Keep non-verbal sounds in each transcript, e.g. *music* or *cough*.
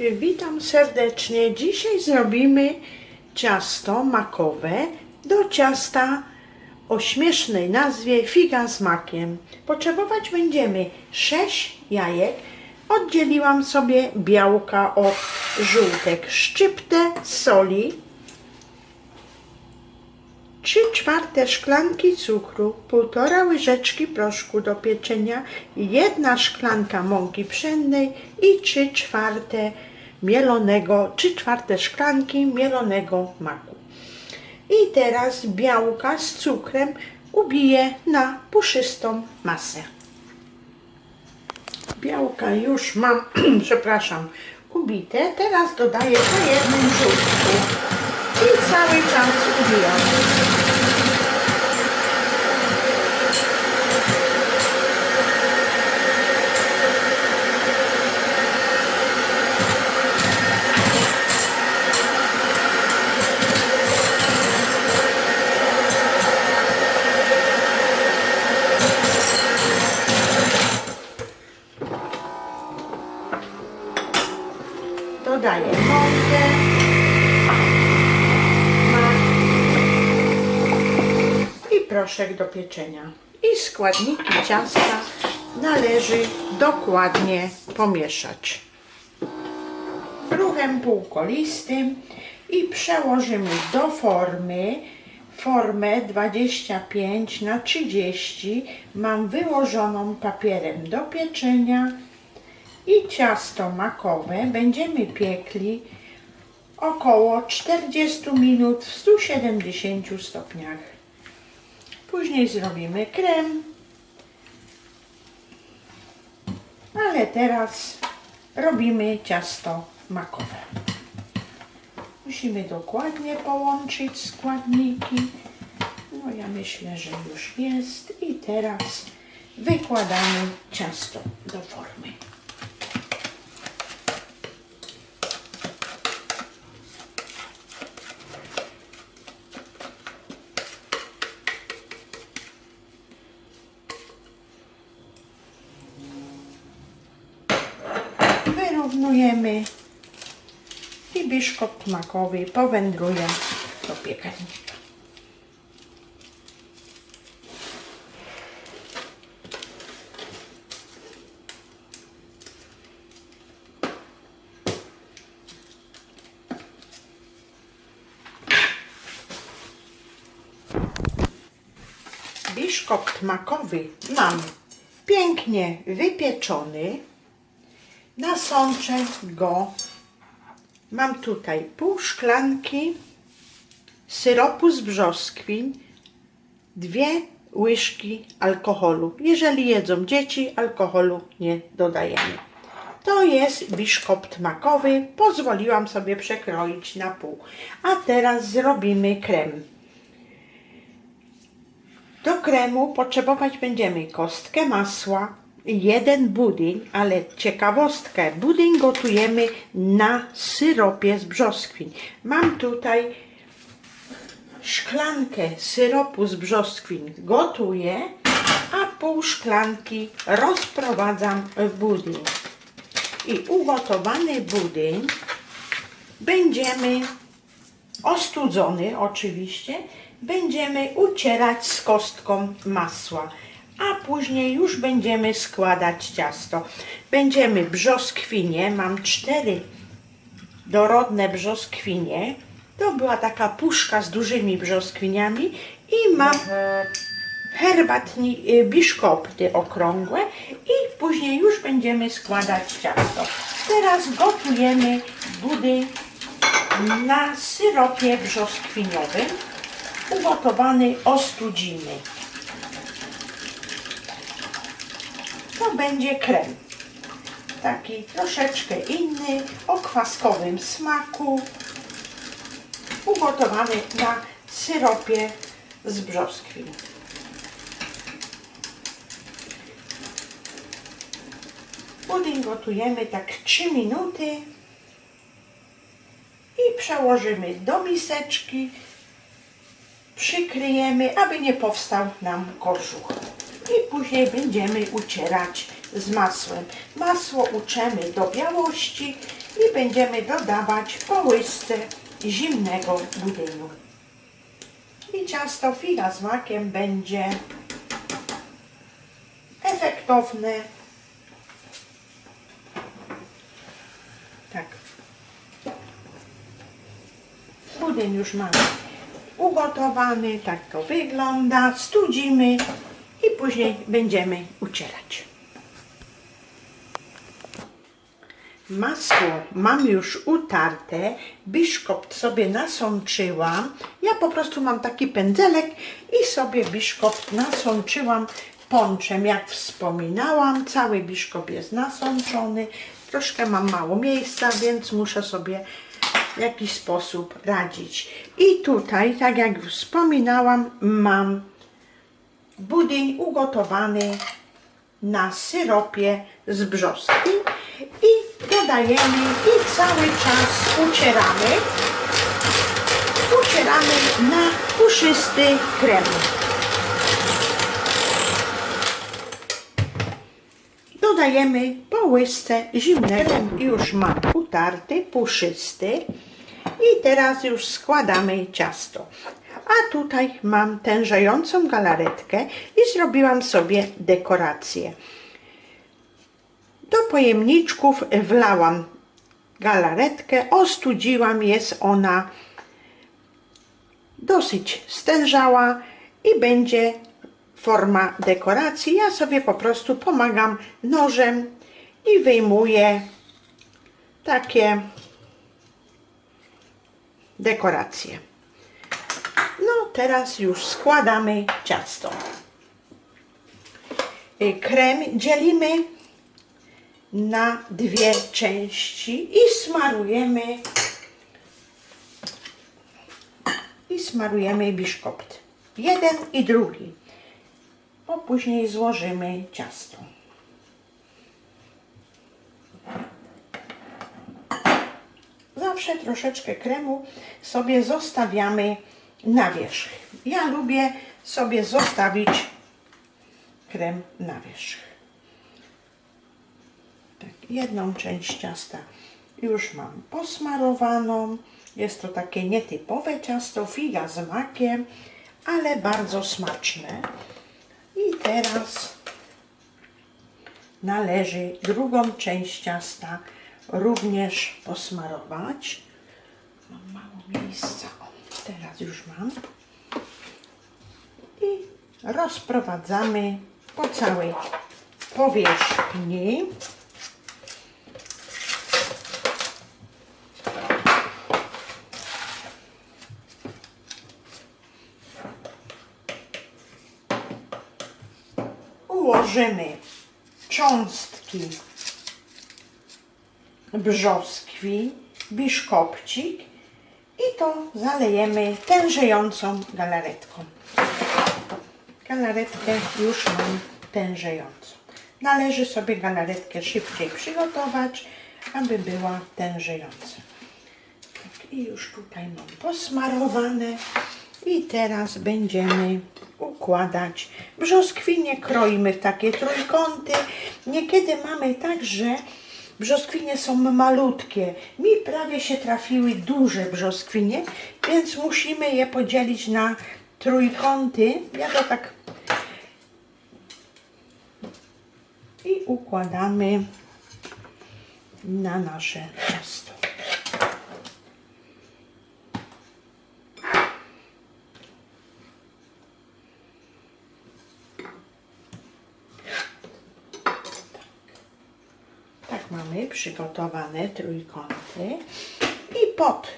Witam serdecznie. Dzisiaj zrobimy ciasto makowe do ciasta o śmiesznej nazwie figa z makiem. Potrzebować będziemy 6 jajek. Oddzieliłam sobie białka od żółtek, szczyptę soli, 3 czwarte szklanki cukru, półtora łyżeczki proszku do pieczenia, jedna szklanka mąki pszennej i 3 czwarte mielonego, 3 czwarte szklanki mielonego maku. I teraz białka z cukrem ubiję na puszystą masę. Białka już mam, *clears throat* przepraszam, ubite. Teraz dodaję po jednym żółtku i cały czas ubijam. Dodaję mąkę, mak i proszek do pieczenia. I składniki ciasta należy dokładnie pomieszać. Ruchem półkolistym i przełożymy do formy formę 25 na 30 mam wyłożoną papierem do pieczenia i ciasto makowe będziemy piekli około 40 minut w 170 stopniach. Później zrobimy krem, ale teraz robimy ciasto makowe. Musimy dokładnie połączyć składniki. No ja myślę, że już jest i teraz wykładamy ciasto do formy. Wyrównujemy i biszkopt makowy powędruje do piekarnika. Biszkopt makowy mam pięknie wypieczony. Nasączę go. Mam tutaj pół szklanki syropu z brzoskwiń, dwie łyżki alkoholu. Jeżeli jedzą dzieci, alkoholu nie dodajemy. To jest biszkopt makowy. Pozwoliłam sobie przekroić na pół. A teraz zrobimy krem. Do kremu potrzebować będziemy kostkę masła, jeden budyń, ale ciekawostkę, budyń gotujemy na syropie z brzoskwiń. Mam tutaj szklankę syropu z brzoskwiń, gotuję, a pół szklanki rozprowadzam w budyń. I ugotowany budyń będziemy ostudzony oczywiście, będziemy ucierać z kostką masła, a później już będziemy składać ciasto. Będziemy brzoskwinie, mam cztery dorodne brzoskwinie. To była taka puszka z dużymi brzoskwiniami i mam herbatni, y, biszkopty okrągłe i później już będziemy składać ciasto. Teraz gotujemy budyń na syropie brzoskwiniowym. Ugotowany ostudzimy. Będzie krem. Taki troszeczkę inny, o kwaskowym smaku. Ugotowany na syropie z brzoskwin. Budyń gotujemy tak 3 minuty i przełożymy do miseczki. Przykryjemy, aby nie powstał nam korżuch. I później będziemy ucierać z masłem. Masło uczemy do białości i będziemy dodawać po łyżce zimnego budyniu. I ciasto figa z makiem będzie efektowne. Tak. Budyń już mamy ugotowany, tak to wygląda. Studzimy i później będziemy ucierać. Masło mam już utarte, biszkopt sobie nasączyłam. Ja po prostu mam taki pędzelek i sobie biszkopt nasączyłam ponczem, jak wspominałam. Cały biszkopt jest nasączony. Troszkę mam mało miejsca, więc muszę sobie w jakiś sposób radzić. I tutaj, tak jak wspominałam, mam budyń ugotowany na syropie z brzostki i dodajemy i cały czas ucieramy. Ucieramy na puszysty krem. Dodajemy po łyżce zimnego. Już mam utarty, puszysty i teraz już składamy ciasto. A tutaj mam tężejącą galaretkę i zrobiłam sobie dekorację. Do pojemniczków wlałam galaretkę, ostudziłam, jest ona dosyć stężała i będzie forma dekoracji. Ja sobie po prostu pomagam nożem i wyjmuję takie dekoracje. Teraz już składamy ciasto. Y, Krem dzielimy na dwie części i smarujemy i smarujemy biszkopt. Jeden i drugi. Bo później złożymy ciasto. Zawsze troszeczkę kremu sobie zostawiamy na wierzch. Ja lubię sobie zostawić krem na wierzch. Tak, jedną część ciasta już mam posmarowaną. Jest to takie nietypowe ciasto, figa z makiem, ale bardzo smaczne. I teraz należy drugą część ciasta również posmarować. Mam mało miejsca. Teraz już mam. I rozprowadzamy po całej powierzchni. Ułożymy cząstki brzoskwi, biszkopcik i to zalejemy tężejącą galaretką. Galaretkę już mam tężejącą. Należy sobie galaretkę szybciej przygotować, aby była tężejąca. Tak, I już tutaj mam posmarowane. I teraz będziemy układać. Brzoskwinie kroimy w takie trójkąty. Niekiedy mamy tak, że brzoskwinie są malutkie. Mi prawie się trafiły duże brzoskwinie, więc musimy je podzielić na trójkąty. Ja to tak i układamy na nasze ciasto. Tak mamy przygotowane trójkąty i pod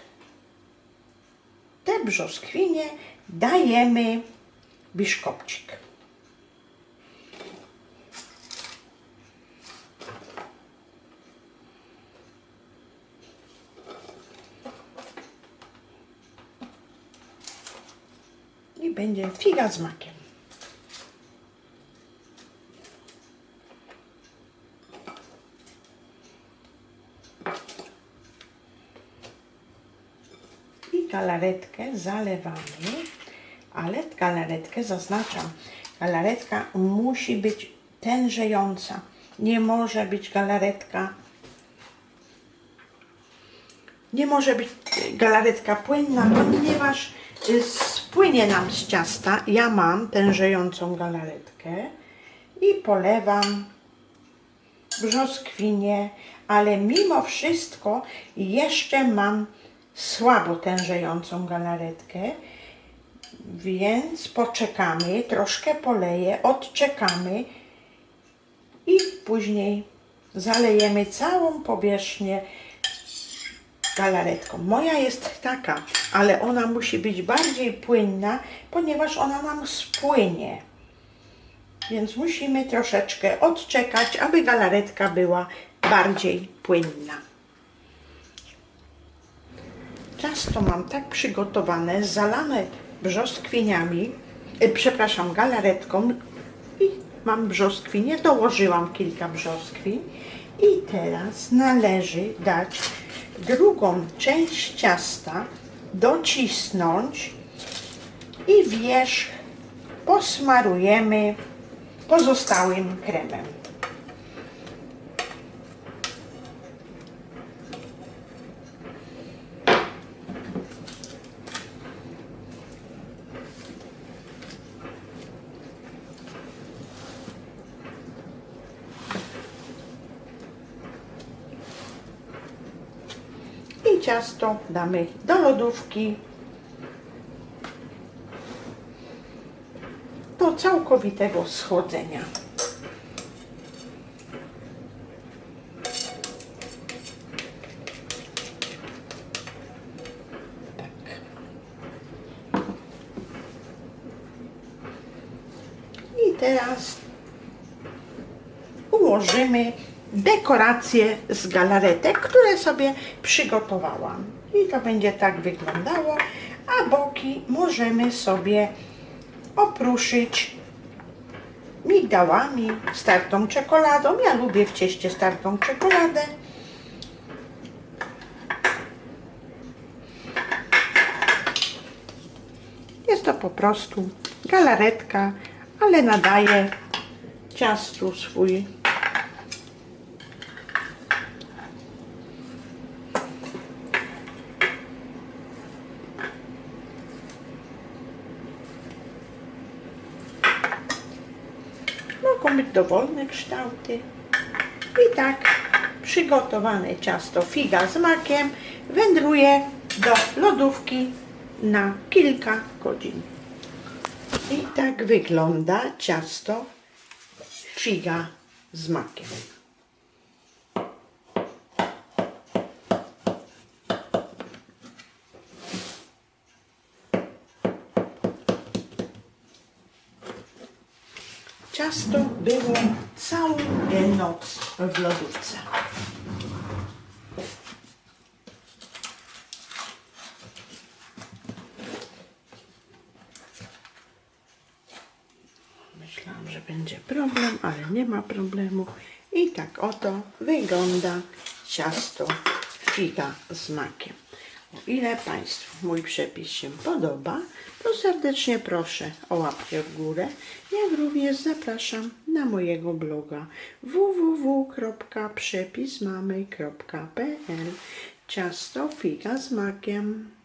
te brzoskwinie dajemy biszkopcik. I będzie figa z makiem. I galaretkę zalewamy, ale galaretkę zaznaczam. Galaretka musi być tężejąca. Nie może być galaretka nie może być galaretka płynna, ponieważ spłynie nam z ciasta. Ja mam tężejącą galaretkę i polewam brzoskwinie, ale mimo wszystko jeszcze mam słabo tężejącą galaretkę, więc poczekamy, troszkę poleję, odczekamy i później zalejemy całą powierzchnię galaretką. Moja jest taka, ale ona musi być bardziej płynna, ponieważ ona nam spłynie. Więc musimy troszeczkę odczekać, aby galaretka była bardziej płynna. Ciasto mam tak przygotowane, zalane brzoskwiniami, e, przepraszam, galaretką i mam brzoskwinie, dołożyłam kilka brzoskwin i teraz należy dać drugą część ciasta, docisnąć i wierzch posmarujemy pozostałym kremem. I ciasto damy do lodówki do całkowitego schłodzenia. Tak. Teraz ułożymy dekoracje z galaretek, które sobie przygotowałam. I to będzie tak wyglądało, a boki możemy sobie opruszyć migdałami, startą czekoladą. Ja lubię w cieście startą czekoladę. Jest to po prostu galaretka, ale nadaje ciastu swój Być dowolne kształty. I tak przygotowane ciasto figa z makiem wędruje do lodówki na kilka godzin. I tak wygląda ciasto figa z makiem. Ciasto było całą noc w lodówce. Myślałam, że będzie problem, ale nie ma problemu. I tak oto wygląda ciasto figa z makiem. Ile Państwu mój przepis się podoba, to serdecznie proszę o łapkę w górę, jak również zapraszam na mojego bloga www.przepismamy.pl Ciasto figa z makiem.